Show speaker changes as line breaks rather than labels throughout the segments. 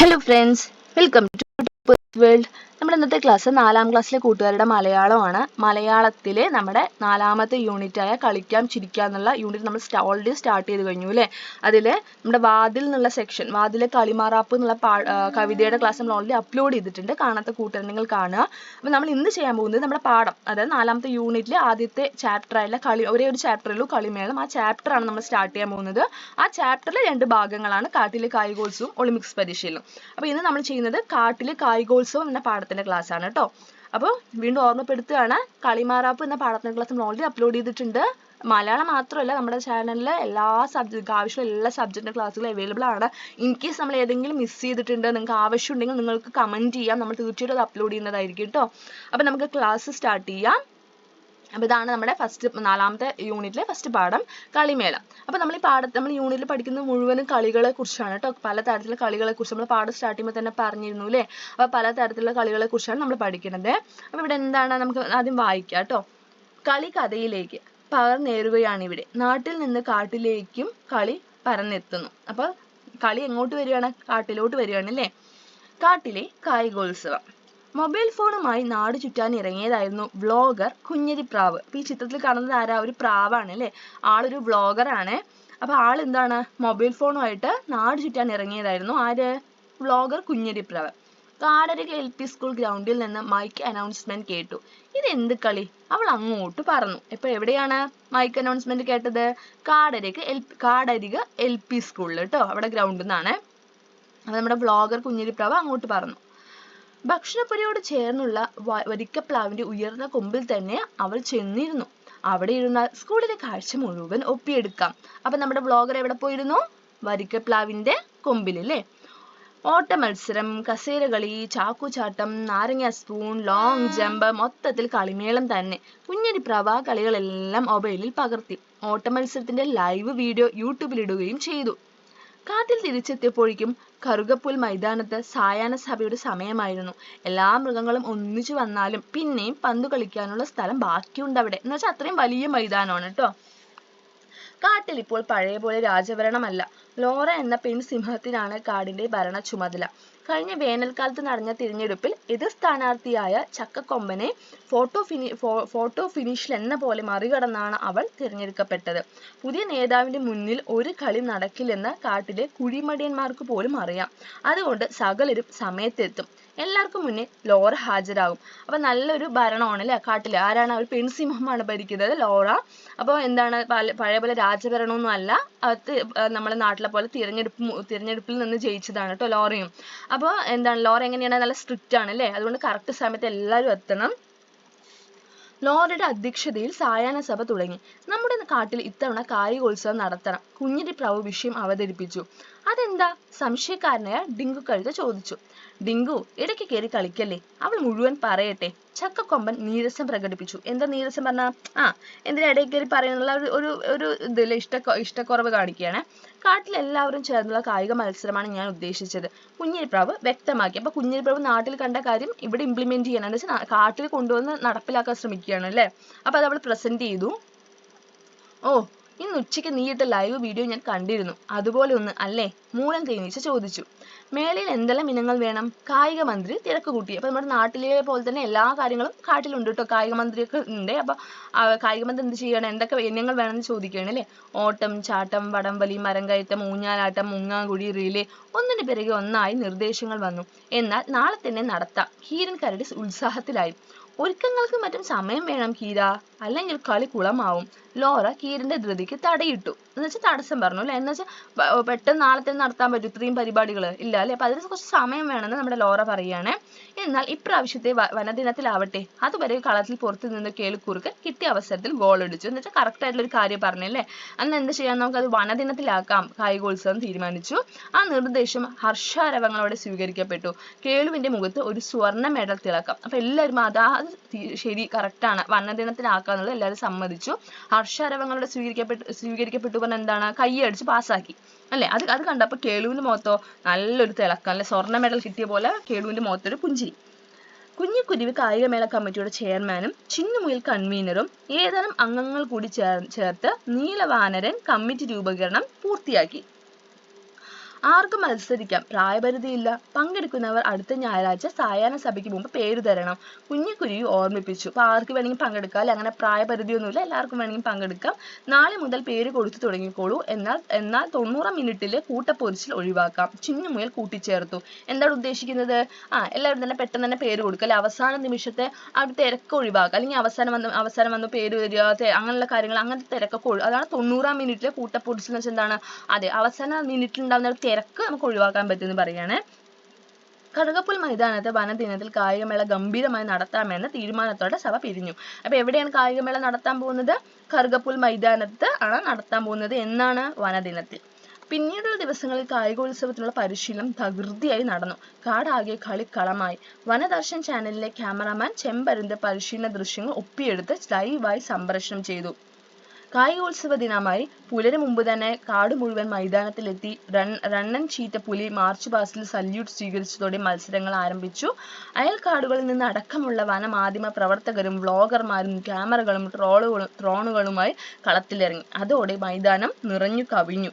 Hello friends, welcome to the World. നമ്മുടെ ഇന്നത്തെ class നാലാം ക്ലാസ്സിലെ കൂട്ടുകാരുടെ മലയാളമാണ്. മലയാളത്തിലെ നമ്മുടെ നാലാമത്തെ യൂണിറ്റ് ആയ കളിക്കാം ചിരിക്കാം എന്നുള്ള യൂണിറ്റ് നമ്മൾ ഓൾറെഡി സ്റ്റാർട്ട് ചെയ്ത് കഴിഞ്ഞു അല്ലേ? അതിൽ നമ്മുടെ വാതിൽ എന്നുള്ള സെക്ഷൻ വാതിലെ കളിമാറാപ്പ് എന്നുള്ള കവിതയുടെ ക്ലാസ് നമ്മൾ ഓൾറെഡി അപ്ലോഡ് ചെയ്തിട്ടുണ്ട്. കാണാത്ത കൂട്ടുകാർ നിങ്ങൾ കാണുക. അപ്പോൾ നമ്മൾ ഇന്ന് ചെയ്യാൻ പോകുന്നത് നമ്മുടെ പാഠം. അതായത് നാലാമത്തെ യൂണിറ്റിലെ ആദ്യത്തെ ചാപ്റ്റർ ആയുള്ള കളി ഒരേ ഒരു ചാപ്റ്ററുള്ളൂ കളിമേളം. ആ ചാപ്റ്ററാണ് നമ്മൾ സ്റ്റാർട്ട് ചെയ്യാൻ പോകുന്നത്. ആ ചാപ്റ്ററിലെ രണ്ട് ഭാഗങ്ങളാണ് കാട്ടിലെ കായികോത്സവം ഒളിമ്പിക്സ് പരിശീലനം അപ്പോൾ ഇന്ന് നമ്മൾ ചെയ്യുന്നത് കാട്ടിലെ കായികോത്സവം എന്ന പാഠത്തിന്റെ ക്ലാസ് ആണ് കേട്ടോ. അപ്പോൾ വീണ്ടും ഓർമ്മപ്പെടുത്തുകയാണ് കളിമാറാപ്പ് എന്ന പാഠത്തിന്റെ ക്ലാസ് നമ്മൾ ഓൾറെഡി അപ്ലോഡ് ചെയ്തിട്ടുണ്ട്. മലയാളം മാത്രമല്ല നമ്മുടെ ചാനലിൽ എല്ലാ സബ്ജക്റ്റ് ആവശ്യമുള്ള എല്ലാ സബ്ജക്റ്റിന്റെ ക്ലാസ്സുകളും അവൈലബിൾ ആണ്. ഇൻ കേസ് നമ്മൾ ഏതെങ്കിലും മിസ് ചെയ്തിട്ടുണ്ട് നിങ്ങൾക്ക് ആവശ്യമുണ്ടെങ്കിൽ നിങ്ങൾക്ക് കമന്റ് ചെയ്യാം. നമ്മൾ തീർച്ചയായിട്ടും അത് അപ്ലോഡ് ചെയ്യുന്നതായിരിക്കും കേട്ടോ. അപ്പോൾ നമുക്ക് ക്ലാസ് സ്റ്റാർട്ട് ചെയ്യാം. അപ്പോൾ ഇതാണ് നമ്മുടെ ഫസ്റ്റ് നാലാമത്തെ യൂണിറ്റിലെ ഫസ്റ്റ് പാഠം കളിമേള. അപ്പോൾ നമ്മൾ ഈ പാഠ നമ്മൾ യൂണിറ്റിൽ പഠിക്കുന്ന മുഴുവനും കളികളെ കുറിച്ചാണ് കേട്ടോ. പല തരത്തിലുള്ള കളികളെ കുറിച്ച് നമ്മൾ പാഠം സ്റ്റാർട്ട് ചെയ്യുമ്പോൾ തന്നെ പറഞ്ഞിരുന്നു അല്ലേ? അപ്പോൾ പല തരത്തിലുള്ള കളികളെ കുറിച്ചാണ് നമ്മൾ പഠിക്കുന്നത് അപ്പോൾ ഇവിടെ എന്താണ് നമുക്ക് ആദ്യം വായിക്കാം കേട്ടോ. കളി കഥയിലേക്ക് പകർന്നേറുകയാണ് ഇവിടെ. നാട്ടിൽ നിന്ന് കാട്ടിലേക്കും കളി പരന്നെത്തുന്നു. അപ്പോൾ കളി എങ്ങോട്ട് വരികയാണ്? കാട്ടിലോട്ട് വരികയാണ് അല്ലേ? കാട്ടിലെ കായികോത്സവം. മൊബൈൽ ഫോണുമായി നാട് ചുറ്റാൻ ഇറങ്ങിയതായിരുന്നു വ്ളോഗർ കുഞ്ഞരിപ്രാവ്. അപ്പൊ ഈ ചിത്രത്തിൽ കാണുന്നത് ആരാ? ഒരു പ്രാവാണ് അല്ലേ? ആളൊരു വ്ളോഗറാണ് ആണ്. അപ്പൊ ആൾ എന്താണ്? മൊബൈൽ ഫോണുമായിട്ട് നാട് ചുറ്റാൻ ഇറങ്ങിയതായിരുന്നു. ആര്? Vlogger Kunjariprav. Kadaraka L P school ഗ്രൗണ്ടിൽ നിന്ന് മൈക്ക് അനൗൺസ്മെന്റ് കേട്ടു. ഇത് എന്ത് കളി? അവൾ അങ്ങോട്ട് പറഞ്ഞു ഇപ്പൊ എവിടെയാണ് മൈക്ക് അനൗൺസ്മെന്റ് കേട്ടത്? Kadaraka L Kadarika L P സ്കൂളിൽ കേട്ടോ. അവിടെ ഗ്രൗണ്ടിൽ നിന്നാണ്. നമ്മുടെ വ്ളോഗർ കുഞ്ഞരിപ്രാവ് അങ്ങോട്ട് പറന്നു. ഭക്ഷണപ്പുരയോട് ചേർന്നുള്ള വരിക്കപ്ലാവിന്റെ ഉയർന്ന കൊമ്പിൽ തന്നെ അവൾ ചെന്നിരുന്നു. അവിടെ ഇരുന്നാൽ സ്കൂളിലെ കാഴ്ച മുഴുവൻ ഒപ്പിയെടുക്കാം. അപ്പൊ നമ്മുടെ ബ്ലോഗർ എവിടെ പോയിരുന്നു? വരിക്കപ്ലാവിന്റെ കൊമ്പിൽ അല്ലേ ഓട്ട മത്സരം കസേരകളി ചാക്കുചാട്ടം നാരങ്ങ സ്പൂൺ ലോങ് ജമ്പ് മൊത്തത്തിൽ കളിമേളം തന്നെ. കുഞ്ഞിരി ആ കളികളെല്ലാം മൊബൈലിൽ പകർത്തി. ഓട്ട മത്സരത്തിന്റെ ലൈവ് വീഡിയോ യൂട്യൂബിൽ ഇടുകയും ചെയ്തു. കാട്ടിൽ തിരിച്ചെത്തിയപ്പോഴേക്കും കറുകപ്പുൽ മൈതാനത്ത് സായാഹ്ന സഭയുടെ സമയമായിരുന്നു. എല്ലാ മൃഗങ്ങളും ഒന്നിച്ചു വന്നാലും പിന്നെയും പന്തു കളിക്കാനുള്ള സ്ഥലം ബാക്കിയുണ്ട് അവിടെ. എന്ന് വെച്ചാൽ അത്രയും വലിയ മൈതാനമാണ് കേട്ടോ. കാട്ടിൽ ഇപ്പോൾ പഴയ പോലെ രാജഭരണമല്ല. ലോറ എന്ന പെൺ സിംഹത്തിനാണ് കാടിന്റെ ഭരണ ചുമതല. കഴിഞ്ഞ വേനൽക്കാലത്ത് നടന്ന തിരഞ്ഞെടുപ്പിൽ എതിർ സ്ഥാനാർത്ഥിയായ ചക്കക്കൊമ്പനെ ഫോട്ടോ ഫിനി ഫോട്ടോ ഫിനിഷിൽ എന്ന പോലെ മറികടന്നാണ് അവൾ തിരഞ്ഞെടുക്കപ്പെട്ടത്. പുതിയ നേതാവിന്റെ മുന്നിൽ ഒരു കളി നടക്കില്ലെന്ന് കാട്ടിലെ കുഴിമടിയന്മാർക്ക് പോലും അറിയാം. അതുകൊണ്ട് സകലരും സമയത്തെത്തും. എല്ലാവർക്കും മുന്നേ ലോറ ഹാജരാകും. അപ്പൊ നല്ലൊരു ഭരണമാണ് അല്ലെ കാട്ടിൽ? ആരാണ്? അവർ പെൺസിംഹമാണ് ഭരിക്കുന്നത് ലോറ. അപ്പോൾ എന്താണ്? പഴയ പോലെ രാജഭരണമൊന്നും അല്ല. അത് നമ്മുടെ നാട്ടിലെ പോലെ തിരഞ്ഞെടുപ്പ് തിരഞ്ഞെടുപ്പിൽ നിന്ന് ജയിച്ചതാണ് കേട്ടോ ലോറയും. അപ്പോൾ എന്താണ് ലോറ എങ്ങനെയാണ്? നല്ല സ്ട്രിക്റ്റ് ആണ് അല്ലേ? അതുകൊണ്ട് കറക്റ്റ് സമയത്ത് എല്ലാവരും എത്തണം. ലോറയുടെ അധ്യക്ഷതയിൽ സായാഹ്ന സഭ തുടങ്ങി. നമ്മുടെ കാട്ടിൽ ഇത്തവണ കായികോത്സവം നടത്തണം. കുഞ്ഞിരി പ്രഭു വിഷയം അവതരിപ്പിച്ചു. അതെന്താ? സംശയക്കാരനായ ഡിങ്കു കഴുത ചോദിച്ചു. ഡിങ്കു ഇടയ്ക്ക് കയറി കളിക്കല്ലേ? അവൾ മുഴുവൻ പറയട്ടെ. ചക്കക്കൊമ്പൻ നീരസം പ്രകടിപ്പിച്ചു. എന്താ നീരസം പറഞ്ഞ? ആ എന്തിനാ ഇടയ്ക്ക് കയറി പറയുന്നുള്ള ഒരു ഒരു ഒരു ഇതിൽ ഇഷ്ട ഇഷ്ടക്കുറവ് കാണിക്കുകയാണ്. കാട്ടിൽ എല്ലാവരും ചേർന്നുള്ള കായിക മത്സരമാണ് ഞാൻ ഉദ്ദേശിച്ചത്. കുഞ്ഞിരിപ്രാവ് വ്യക്തമാക്കി. അപ്പൊ കുഞ്ഞിരിപ്രാവ് നാട്ടിൽ കണ്ട കാര്യം ഇവിടെ ഇംപ്ലിമെന്റ് വെച്ചാൽ കാട്ടിൽ കൊണ്ടുവന്ന് നടപ്പിലാക്കാൻ ശ്രമിക്കുകയാണ് അല്ലേ? അപ്പൊ അത് അവൾ പ്രസന്റ് ചെയ്തു. ഓ ഇന്ന് ഉച്ചയ്ക്ക് നീ ഇട്ട ലൈവ് വീഡിയോ ഞാൻ കണ്ടിരുന്നു. അതുപോലെ ഒന്ന് അല്ലേ? മൂലം തേനീച്ച ചോദിച്ചു. മേളയിൽ എന്തെല്ലാം ഇനങ്ങൾ വേണം? കായിക മന്ത്രി തിരക്ക് കൂട്ടി. അപ്പൊ നമ്മുടെ നാട്ടിലെ പോലെ തന്നെ എല്ലാ കാര്യങ്ങളും കാട്ടിലുണ്ട് കേട്ടോ. കായിക മന്ത്രിയൊക്കെ ഉണ്ട്. അപ്പൊ ആ കായിക മന്ത്രി എന്ത് ചെയ്യണം? എന്തൊക്കെ ഇനങ്ങൾ വേണമെന്ന് ചോദിക്കുകയാണ് അല്ലേ? ഓട്ടം ചാട്ടം വടംവലി മരം കയറ്റം ഊഞ്ഞാലാട്ടം മുങ്ങാങ്കുഴി റിലേ ഒന്നിന് പിറകെ ഒന്നായി നിർദ്ദേശങ്ങൾ വന്നു. എന്നാൽ നാളെ തന്നെ നടത്താം. ഹീരൻ കരടി ഉത്സാഹത്തിലായി. ഒരുക്കങ്ങൾക്ക് മറ്റും സമയം വേണം കീര. അല്ലെങ്കിൽ കളി കുളമാവും. ലോറ കീരന്റെ ധൃതിക്ക് തടയിട്ടു. എന്ന് വെച്ചാൽ തടസ്സം പറഞ്ഞു അല്ലെ? എന്ന് വെച്ചാൽ പെട്ടെന്ന് നാളെ തന്നെ നടത്താൻ പറ്റും ഇത്രയും പരിപാടികൾ ഇല്ല അല്ലെ? അപ്പൊ അതിന് കുറച്ച് സമയം വേണമെന്ന് നമ്മുടെ ലോറ പറയുകയാണ്. എന്നാൽ ഇപ്രാവശ്യത്തെ വനദിനത്തിലാവട്ടെ അതുവരെ കളത്തിൽ പുറത്തു നിന്ന് കേളിക്കുറുക്ക് കിട്ടിയ അവസരത്തിൽ ഗോൾ അടിച്ചു. എന്ന് വെച്ചാൽ കറക്റ്റ് ആയിട്ടുള്ള ഒരു കാര്യം പറഞ്ഞല്ലേ അന്ന് എന്ത് ചെയ്യാൻ നമുക്ക് അത് വനദിനത്തിലാക്കാം കായികോത്സവം തീരുമാനിച്ചു. ആ നിർദ്ദേശം ഹർഷാരവങ്ങളോടെ സ്വീകരിക്കപ്പെട്ടു. കേളുവിന്റെ മുഖത്ത് ഒരു സ്വർണ മെഡൽ തിളക്കം. അപ്പൊ എല്ലാവരും അതാ ശരി ആണ്. വനദിനത്തിലാക്കാന്നുള്ളത് എല്ലാവരും സമ്മതിച്ചു. ഹർഷാരവങ്ങളുടെ സ്വീകരിക്കപ്പെട്ടു സ്വീകരിക്കപ്പെട്ടു പറഞ്ഞ എന്താണ്? കൈയടിച്ച് പാസ്സാക്കി. അല്ലെ? അത് അത് കണ്ടപ്പോ കേളുവിന്റെ മുഖത്തോ നല്ലൊരു തിളക്കം അല്ലെ? സ്വർണ മെഡൽ കിട്ടിയ പോലെ കേളുവിന്റെ മുഖത്തൊരു പുഞ്ചിരി. കുഞ്ഞിക്കുരുവി കായികമേള കമ്മിറ്റിയുടെ ചെയർമാനും ചിന്നുമുയിൽ കൺവീനറും ഏതാനും അംഗങ്ങൾ കൂടി ചേർ ചേർത്ത് നീലവാനരൻ കമ്മിറ്റി രൂപീകരണം പൂർത്തിയാക്കി. ആർക്കും മത്സരിക്കാം. പ്രായപരിധിയില്ല. പങ്കെടുക്കുന്നവർ അടുത്ത ഞായറാഴ്ച സായാഹ്ന സഭയ്ക്ക് മുമ്പ് പേര് തരണം. കുഞ്ഞിക്കുരുവി ഓർമ്മിപ്പിച്ചു. അപ്പൊ ആർക്ക് വേണമെങ്കിൽ പങ്കെടുക്കാം. അല്ലെ? അങ്ങനെ പ്രായപരിധിയൊന്നുമില്ല. എല്ലാവർക്കും വേണമെങ്കിൽ പങ്കെടുക്കാം. നാളെ മുതൽ പേര് കൊടുത്തു തുടങ്ങിക്കോളൂ. എന്നാൽ എന്നാൽ തൊണ്ണൂറാം മിനിറ്റിൽ കൂട്ടപ്പൊരിച്ചിൽ ഒഴിവാക്കാം. ചിന്നുമുയൽ കൂട്ടിച്ചേർത്തു. എന്താണ് ഉദ്ദേശിക്കുന്നത്? ആ എല്ലാവരും തന്നെ പെട്ടെന്ന് തന്നെ പേര് കൊടുക്കുക. അല്ലെ? അവസാന നിമിഷത്തെ ഒരു തിരക്ക് ഒഴിവാക്കുക. അല്ലെങ്കിൽ അവസാനം വന്ന് അവസാനം വന്ന് പേര് വരിക അങ്ങനെയുള്ള കാര്യങ്ങൾ അങ്ങനത്തെ തിരക്കൊക്കെ അതാണ് തൊണ്ണൂറാം മിനിറ്റിലെ കൂട്ടപ്പൊരിച്ചിൽ എന്ന് വെച്ചാൽ എന്താണ്? അതെ അവസാന മിനിറ്റിൽ ഉണ്ടാകുന്ന തിരക്ക് നമുക്ക് ഒഴിവാക്കാൻ പറ്റുമെന്ന് പറയാണ് കടകപ്പുൽ മൈതാനത്ത് വനദിനത്തിൽ കായികമേള ഗംഭീരമായി നടത്താമെന്ന തീരുമാനത്തോടെ സഭ പിരിഞ്ഞു. അപ്പൊ എവിടെയാണ് കായികമേള നടത്താൻ പോകുന്നത്? കറുകപ്പുൽ മൈതാനത്ത് ആണ് നടത്താൻ പോകുന്നത് എന്നാണ് വനദിനത്തിൽ. പിന്നീടുള്ള ദിവസങ്ങളിൽ കായികോത്സവത്തിനുള്ള പരിശീലനം തകൃതിയായി നടന്നു. കാടാകെ കളിക്കളമായി. വനദർശൻ ചാനലിലെ ക്യാമറാമാൻ ചെമ്പരുന്ത് പരിശീലന ദൃശ്യങ്ങൾ ഒപ്പിയെടുത്ത് ലൈവായി സംപ്രേഷണം ചെയ്തു. കായികോത്സവ ദിനമായി പുലര് മുമ്പ് തന്നെ കാട് മുഴുവൻ മൈതാനത്തിലെത്തി. റൺ റണ്ണൻ ചീറ്റ പുലി മാർച്ച് പാസ്റ്റിൽ സല്യൂട്ട് സ്വീകരിച്ചതോടെ മത്സരങ്ങൾ ആരംഭിച്ചു. അയൽക്കാടുകളിൽ നിന്ന് അടക്കമുള്ള വനമാധ്യമ പ്രവർത്തകരും വ്ളോഗർമാരും ക്യാമറകളും ട്രോളുകളും ഡ്രോണുകളുമായി കളത്തിലിറങ്ങി. അതോടെ മൈതാനം നിറഞ്ഞു കവിഞ്ഞു.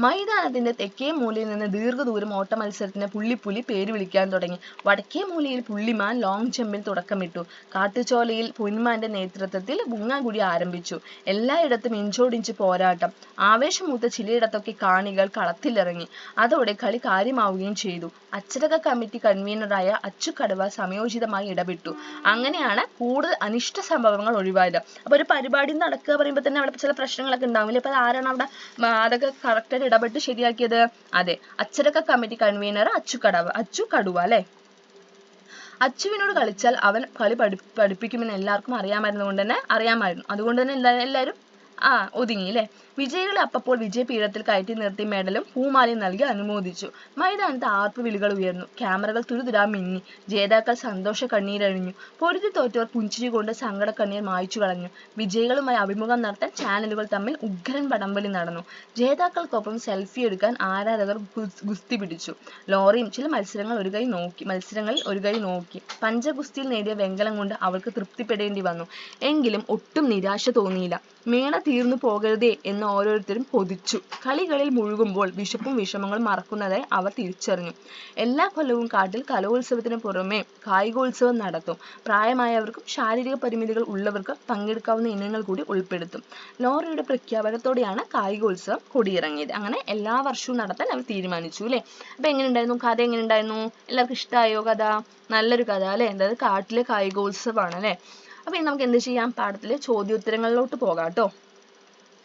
മൈതാനത്തിന്റെ തെക്കേ മൂലയിൽ നിന്ന് ദീർഘദൂരം ഓട്ട മത്സരത്തിന് പുള്ളിപ്പുലി പേര് വിളിക്കാൻ തുടങ്ങി. വടക്കേ മൂലയിൽ പുള്ളിമാൻ ലോങ് ജമ്പിൽ തുടക്കമിട്ടു. കാട്ടുചോലയിൽ പൊന്മാന്റെ നേതൃത്വത്തിൽ ബുങ്ങാങ്കുടി ആരംഭിച്ചു. എല്ലായിടത്തും ഇഞ്ചോടിഞ്ച് പോരാട്ടം. ആവേശമൂത്ത ചിലയിടത്തൊക്കെ കാണികൾ കളത്തിലിറങ്ങി. അതോടെ കളി കാര്യമാവുകയും ചെയ്തു. അച്ചടക കമ്മിറ്റി കൺവീനറായ അച്ചുകടവ സമയോചിതമായി ഇടപെട്ടു. അങ്ങനെയാണ് കൂടുതൽ അനിഷ്ട സംഭവങ്ങൾ ഒഴിവായത്. അപ്പൊ ഒരു പരിപാടി നടക്കുക പറയുമ്പോൾ തന്നെ അവിടെ ചില പ്രശ്നങ്ങളൊക്കെ ഉണ്ടാവില്ലേ? അപ്പൊ ആരാണ് അവിടെ അതൊക്കെ കറക്റ്റായിട്ട് ഇടപെട്ട് ശരിയാക്കിയത്? അതെ. അച്ചടക്ക കമ്മിറ്റി കൺവീനർ അച്ചു കടവ് അച്ചു കടുവ അല്ലെ? അച്ചുവിനോട് കളിച്ചാൽ അവൻ കളി പഠി പഠിപ്പിക്കുമെന്ന് എല്ലാവർക്കും അറിയാമായിരുന്നു കൊണ്ട് തന്നെ അറിയാമായിരുന്നു. അതുകൊണ്ട് തന്നെ എല്ലാ എല്ലാവരും ആ ഒതുങ്ങി അല്ലേ? വിജയികളെ അപ്പപ്പോൾ വിജയപീഠത്തിൽ കയറ്റി നിർത്തി മെഡലും പൂമാലയും നൽകി അനുമോദിച്ചു. മൈതാനത്ത് ആർപ്പുവിളികൾ ഉയർന്നു. ക്യാമറകൾ തുരുതുരാ മിന്നി. ജേതാക്കൾ സന്തോഷ കണ്ണീരഴിഞ്ഞു പൊരുതി തോറ്റവർ പുഞ്ചിരി കൊണ്ട് സങ്കട കണ്ണീർ മായ്ച്ചു കളഞ്ഞു. വിജയികളുമായി അഭിമുഖം നടത്താൻ ചാനലുകൾ തമ്മിൽ ഉഗ്രൻ പടംവലി നടന്നു. ജേതാക്കൾക്കൊപ്പം സെൽഫി എടുക്കാൻ ആരാധകർ ഗുസ്തി പിടിച്ചു. ലോറിയും ചില മത്സരങ്ങൾ ഒരു കൈ നോക്കി മത്സരങ്ങളിൽ ഒരു കൈ നോക്കി. പഞ്ചഗുസ്തിയിൽ നേടിയ വെങ്കലം കൊണ്ട് അവൾക്ക് തൃപ്തിപ്പെടേണ്ടി വന്നു. എങ്കിലും ഒട്ടും നിരാശ തോന്നിയില്ല. മേള തീർന്നു പോകരുതേ എന്ന് ഓരോരുത്തരും കൊതിച്ചു. കളികളിൽ മുഴുകുമ്പോൾ വിശപ്പും വിഷമങ്ങളും മറക്കുന്നതായി അവർ തിരിച്ചറിഞ്ഞു. എല്ലാ കൊല്ലവും കാട്ടിൽ കലോത്സവത്തിന് പുറമെ കായികോത്സവം നടത്തും. പ്രായമായവർക്കും ശാരീരിക പരിമിതികൾ ഉള്ളവർക്ക് പങ്കെടുക്കാവുന്ന ഇനങ്ങൾ കൂടി ഉൾപ്പെടുത്തും. ലോറിയുടെ പ്രഖ്യാപനത്തോടെയാണ് കായികോത്സവം കൊടിയിറങ്ങിയത്. അങ്ങനെ എല്ലാ വർഷവും നടത്താൻ അവർ തീരുമാനിച്ചു അല്ലേ? അപ്പൊ എങ്ങനെയുണ്ടായിരുന്നു? കഥ എങ്ങനെ ഉണ്ടായിരുന്നു എല്ലാവർക്കും ഇഷ്ടമായോ കഥ? നല്ലൊരു കഥ അല്ലെ? അതായത് കാട്ടിലെ കായികോത്സവമാണ് അല്ലെ? അപ്പൊ ഇനി നമുക്ക് എന്ത് ചെയ്യാം? പാഠത്തിലെ ചോദ്യോത്തരങ്ങളിലോട്ട് പോകാം ട്ടോ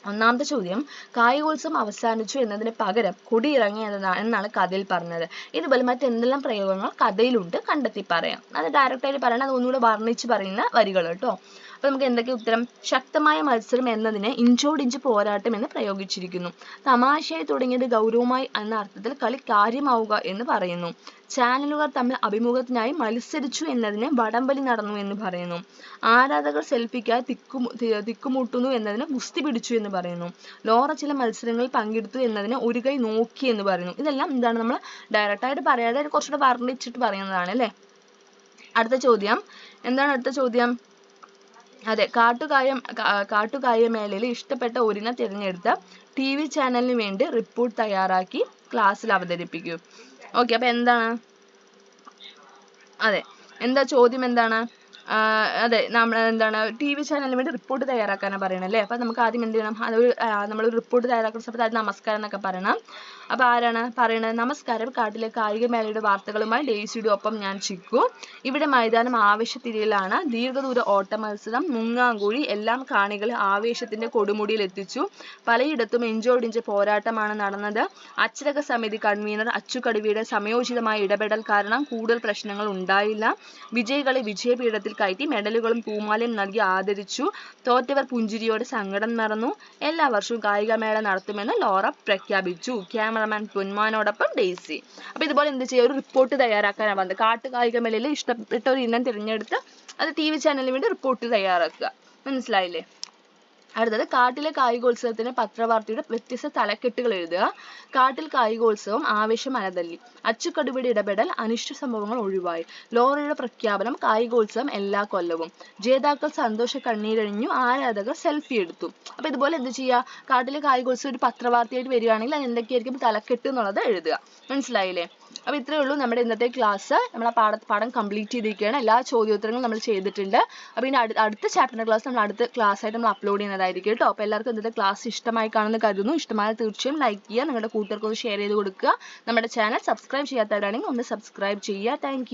ഒന്നാമത്തെ ചോദ്യം കായികോത്സവം അവസാനിച്ചു എന്നതിന് പകരം കുടിയിറങ്ങി എന്നതാണ് എന്നാണ് കഥയിൽ പറഞ്ഞത്. ഇതുപോലെ മറ്റെന്തെല്ലാം പ്രയോഗങ്ങൾ കഥയിലുണ്ട് കണ്ടെത്തി പറയാം. അത് ഡയറക്റ്റ് ആയിട്ട് പറയണം. അത് ഒന്നുകൂടെ വർണിച്ച് പറയുന്ന വരികൾ കേട്ടോ. അപ്പൊ നമുക്ക് എന്തൊക്കെ ഉത്തരം? ശക്തമായ മത്സരം എന്നതിനെ ഇഞ്ചോടിഞ്ച് പോരാട്ടം എന്ന് പ്രയോഗിച്ചിരിക്കുന്നു. തമാശയായി തുടങ്ങിയത് ഗൗരവമായി എന്ന അർത്ഥത്തിൽ കളി കാര്യമാവുക എന്ന് പറയുന്നു. ചാനലുകാർ തമ്മിൽ അഭിമുഖത്തിനായി മത്സരിച്ചു എന്നതിന് വടംവലി നടന്നു എന്ന് പറയുന്നു. ആരാധകർ സെൽഫിക്കായി തിക്കു തിക്കുമുട്ടുന്നു എന്നതിന് ഗുസ്തി പിടിച്ചു എന്ന് പറയുന്നു. ലോറ ചില മത്സരങ്ങളിൽ പങ്കെടുത്തു എന്നതിന് ഒരു കൈ നോക്കി എന്ന് പറയുന്നു. ഇതെല്ലാം എന്താണ് നമ്മൾ ഡയറക്റ്റ് ആയിട്ട് പറയാതെ കുറച്ചുകൂടെ വർണിച്ചിട്ട് പറയുന്നതാണ് അല്ലേ? അടുത്ത ചോദ്യം. എന്താണ് അടുത്ത ചോദ്യം? അതെ കാട്ടുകായം മേഖലയിൽ ഇഷ്ടപ്പെട്ട ഒരിനം തിരഞ്ഞെടുത്ത് ടി വി ചാനലിന് വേണ്ടി റിപ്പോർട്ട് തയ്യാറാക്കി ക്ലാസ്സിൽ അവതരിപ്പിക്കൂ. ഓക്കെ അപ്പൊ എന്താണ്? അതെ എന്താ ചോദ്യം എന്താണ്? അതെ നമ്മൾ എന്താണ് ടി വി ചാനലിന് വേണ്ടി റിപ്പോർട്ട് തയ്യാറാക്കാനാണ് പറയണത് അല്ലേ അപ്പൊ നമുക്ക് ആദ്യം എന്ത് ചെയ്യണം? അതൊരു നമ്മൾ റിപ്പോർട്ട് തയ്യാറാക്കുന്ന സമയത്ത് അത് നമസ്കാരം എന്നൊക്കെ പറയണം. അപ്പൊ ആരാണ് പറയണത്? നമസ്കാരം കാട്ടിലെ കായിക മേളയുടെ വാർത്തകളുമായി ഡെയ്സിയുടെ ഒപ്പം ഞാൻ ചിക്കു. ഇവിടെ മൈതാനം ആവേശത്തിരിയിലാണ് ദീർഘദൂര ഓട്ട മത്സരം മുങ്ങാങ്കുഴി എല്ലാം കാണികളെ ആവേശത്തിന്റെ കൊടുമുടിയിൽ എത്തിച്ചു. പലയിടത്തും ഇഞ്ചോടിഞ്ച് പോരാട്ടമാണ് നടന്നത്. അച്ചടക സമിതി കൺവീനർ അച്ചുകടുവിയുടെ സമയോചിതമായ ഇടപെടൽ കാരണം കൂടുതൽ പ്രശ്നങ്ങൾ ഉണ്ടായില്ല. വിജയികളെ വിജയപീഠത്തിൽ കയറ്റി മെഡലുകളും പൂമാലയും നൽകി ആദരിച്ചു. തോറ്റവർ പുഞ്ചിരിയോടെ സങ്കടം മറന്നു എല്ലാ വർഷവും കായികമേള നടത്തുമെന്ന് ലോറ പ്രഖ്യാപിച്ചു. ക്യാമറമാൻ പൊന്മാനോടൊപ്പം ഡെയ്സി. അപ്പൊ ഇതുപോലെ എന്ത് ചെയ്യുക ഒരു റിപ്പോർട്ട് തയ്യാറാക്കാനാണ് വന്നത്. കാട്ടു കായികമേളയിൽ ഇഷ്ടപ്പെട്ട ഒരു ഇനം തിരഞ്ഞെടുത്ത് അത് ടി വി ചാനലിന് വേണ്ടി റിപ്പോർട്ട് തയ്യാറാക്കുക. മനസ്സിലായില്ലേ? അടുത്തത് കാട്ടിലെ കായികോത്സവത്തിന് പത്രവാർത്തയുടെ വ്യത്യസ്ത തലക്കെട്ടുകൾ എഴുതുക. കാട്ടിൽ കായികോത്സവം ആവേശം അലതല്ലി. അച്ചുകടുവയുടെ ഇടപെടൽ അനിഷ്ട സംഭവങ്ങൾ ഒഴിവായി. ലോറിയുടെ പ്രഖ്യാപനം കായികോത്സവം എല്ലാ കൊല്ലവും. ജേതാക്കൾ സന്തോഷ കണ്ണീരണിഞ്ഞു ആരാധകർ സെൽഫി എടുത്തു. അപ്പൊ ഇതുപോലെ എന്ത് ചെയ്യുക കാട്ടിലെ കായികോത്സവം ഒരു പത്രവാർത്തയായിട്ട് വരികയാണെങ്കിൽ അത് എന്തൊക്കെയായിരിക്കും തലക്കെട്ട് എന്നുള്ളത് എഴുതുക. മനസ്സിലായില്ലേ? അപ്പൊ ഇത്രയേ ഉള്ളൂ നമ്മുടെ ഇന്നത്തെ ക്ലാസ് നമ്മളെ പാഠ പാഠം കംപ്ലീറ്റ് ചെയ്തിരിക്കുകയാണ്. എല്ലാ ചോദ്യോത്തരങ്ങളും നമ്മൾ ചെയ്തിട്ടുണ്ട്. അപ്പോൾ ഇനി അടുത്ത ചാപ്റ്ററിന്റെ ക്ലാസ് നമ്മൾ അടുത്ത ക്ലാസ് ആയിട്ട് നമ്മൾ അപ്ലോഡ് ചെയ്യുന്നതായിരിക്കും കേട്ടോ. അപ്പോൾ എല്ലാവർക്കും ഇന്നത്തെ ക്ലാസ് ഇഷ്ടമായി കാണുമെന്ന് കരുതുന്നു. ഇഷ്ടമായ തീർച്ചയായും ലൈക്ക് ചെയ്യുക. നിങ്ങളുടെ ഒന്ന് ഷെയർ ചെയ്ത് കൊടുക്കുക. നമ്മുടെ ചാനൽ സബ്സ്ക്രൈബ് ചെയ്യാത്തവരാണെങ്കിൽ ഒന്ന് സബ്സ്ക്രൈബ് ചെയ്യുക. താങ്ക്